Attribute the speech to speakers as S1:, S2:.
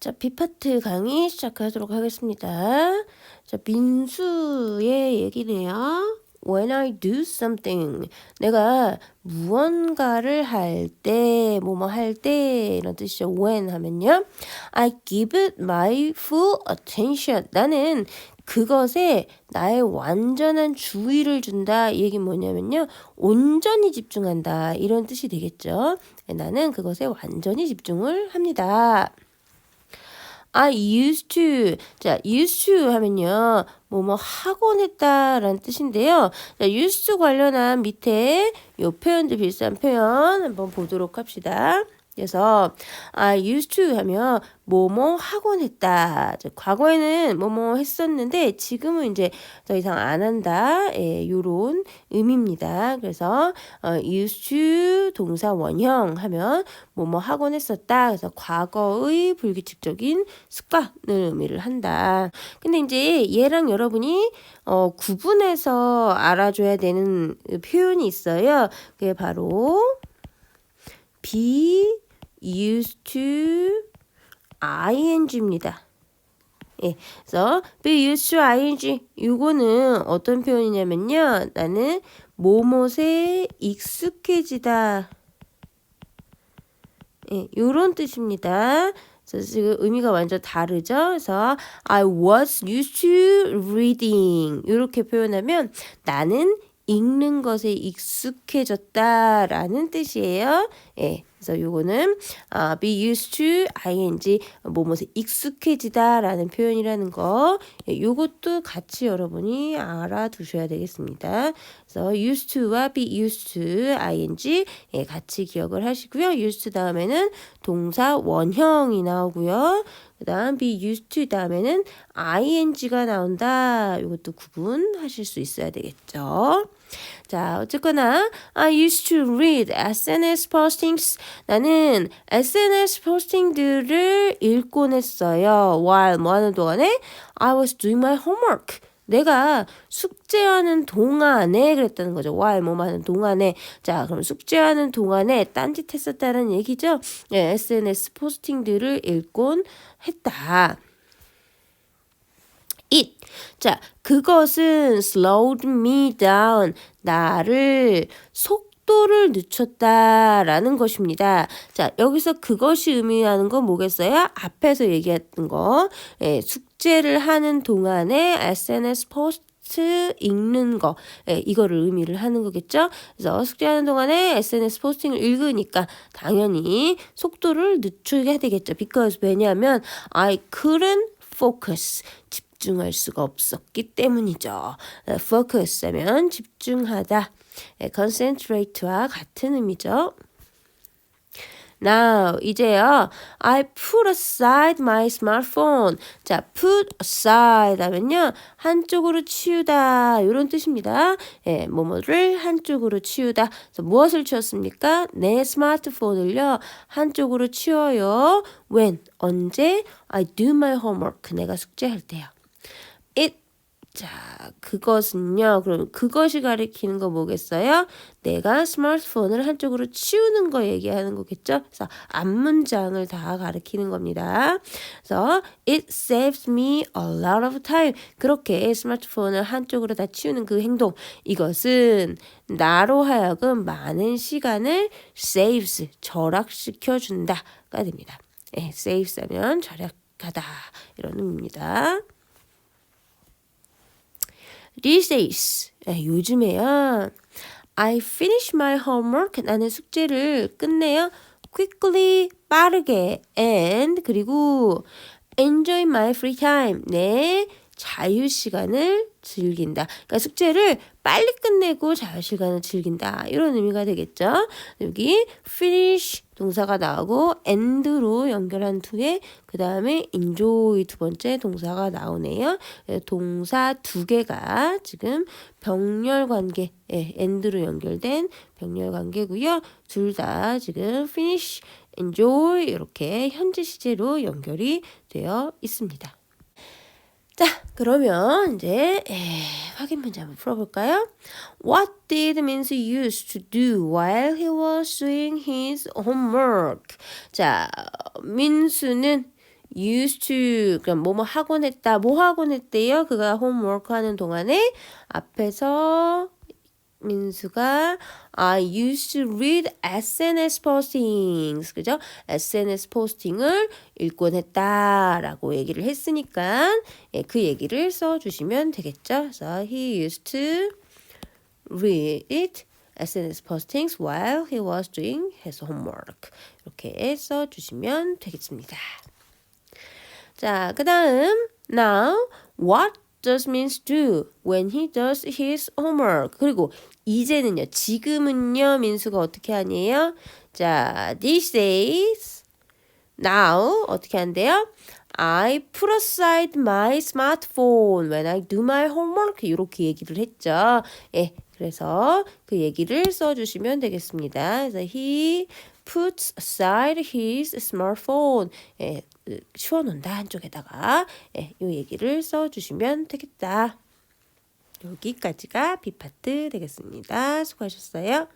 S1: 자, B파트 강의 시작하도록 하겠습니다. 자, 민수의 얘기네요. When I do something. 내가 무언가를 할 때, 뭐뭐 할 때, 이런 뜻이죠. When 하면요. I give it my full attention. 나는 그것에 나의 완전한 주의를 준다. 이 얘기 뭐냐면요. 온전히 집중한다. 이런 뜻이 되겠죠. 나는 그것에 완전히 집중을 합니다. I used to. 자, used to 하면요. 뭐 뭐 하곤 했다라는 뜻인데요. 자, used to 관련한 밑에 요 표현들 비슷한 표현 한번 보도록 합시다. 그래서 I used to 하면 뭐뭐 하곤 했다. 과거에는 뭐뭐 했었는데 지금은 이제 더 이상 안 한다. 예, 요런 의미입니다. 그래서 어, used to 동사 원형 하면 뭐뭐 하곤 했었다. 그래서 과거의 불규칙적인 습관을 의미를 한다. 근데 이제 얘랑 여러분이 어, 구분해서 알아줘야 되는 표현이 있어요. 그게 바로 be used to ing입니다. 예, 그래서 be used to ing 이거는 어떤 표현이냐면요. 나는 뭐뭇에 익숙해지다. 예, 요런 뜻입니다. 지금 의미가 완전 다르죠. 그래서 I was used to reading 이렇게 표현하면 나는 읽는 것에 익숙해졌다라는 뜻이에요. 예. 그래서 요거는 어, be used to ing 뭐뭐에 익숙해지다라는 표현이라는 거 예, 요것도 같이 여러분이 알아두셔야 되겠습니다. 그래서 used to와 be used to ing 예, 같이 기억을 하시고요. used 다음에는 동사 원형이 나오고요. 그 다음 be used to 다음에는 ing가 나온다. 이것도 구분하실 수 있어야 되겠죠. 자, 어쨌거나 I used to read SNS postings. 나는 SNS 포스팅들을 읽곤 했어요. while 뭐 하는 동안에 I was doing my homework. 내가 숙제하는 동안에 그랬다는 거죠. while 뭐 하는 동안에. 자, 그럼 숙제하는 동안에 딴짓 했었다는 얘기죠. 네, SNS 포스팅들을 읽곤 했다. It. 자, 그것은 slowed me down. 나를 속도를 늦췄다라는 것입니다. 자, 여기서 그것이 의미하는 건 뭐겠어요? 앞에서 얘기했던 거. 예, 숙제를 하는 동안에 SNS 포스트 읽는 거 예, 이거를 의미를 하는 거겠죠. 그래서 숙제하는 동안에 SNS 포스팅을 읽으니까 당연히 속도를 늦추게 되겠죠. because 왜냐하면 I couldn't focus 집중할 수가 없었기 때문이죠. focus 하면 집중하다. concentrate와 같은 의미죠. Now, 이제요. I put aside my smartphone. 자, put aside 하면요. 한쪽으로 치우다. 이런 뜻입니다. 예, 뭐뭐를 한쪽으로 치우다. 그래서 무엇을 치웠습니까? 내 스마트폰을요. 한쪽으로 치워요. When? 언제? I do my homework. 내가 숙제할 때요. It 자, 그것은요. 그럼 그것이 가리키는 거 뭐겠어요? 내가 스마트폰을 한쪽으로 치우는 거 얘기하는 거겠죠? 그래서 앞문장을 다 가리키는 겁니다. 그래서 it saves me a lot of time. 그렇게 스마트폰을 한쪽으로 다 치우는 그 행동. 이것은 나로 하여금 많은 시간을 saves 절약시켜 준다가 됩니다. 네, saves 하면 절약하다 이런 의미입니다. These days, 요즘에야 I finish my homework. 나는 숙제를 끝내요. quickly, 빠르게, and 그리고 enjoy my free time. 내 자유 시간을 즐긴다. 그러니까 숙제를 빨리 끝내고 자유 시간을 즐긴다. 이런 의미가 되겠죠. 여기 finish 동사가 나오고 end로 연결한 뒤에 그 다음에 enjoy 두 번째 동사가 나오네요. 예, 동사 두 개가 지금 병렬 관계, 예, end로 연결된 병렬 관계고요. 둘 다 지금 finish, enjoy 이렇게 현재 시제로 연결이 되어 있습니다. 자, 그러면 이제 에, 확인 문제 한번 풀어볼까요? What did Minsu use to do while he was doing his homework? 자, 민수는 used to 그럼 뭐뭐 하곤 했다. 뭐 하곤 했대요? 그가 홈워크 하는 동안에 앞에서 민수가 I used to read SNS postings. 그죠? SNS 포스팅을 읽곤 했다라고 얘기를 했으니까 예, 그 얘기를 써 주시면 되겠죠. 그래서 he used to read SNS postings while he was doing his homework. 이렇게 써 주시면 되겠습니다. 자, 그다음 now what does means do when he does his homework. 그리고 이제는요. 지금은요. 민수가 어떻게 하니에요? 자, these days now 어떻게 한대요? I put aside my smartphone when I do my homework. 이렇게 얘기를 했죠. 예. 그래서 그 얘기를 써 주시면 되겠습니다. 그래서 he puts aside his smartphone. 예, 치워놓는다 한쪽에다가 예, 이 얘기를 써주시면 되겠다. 여기까지가 B 파트 되겠습니다. 수고하셨어요.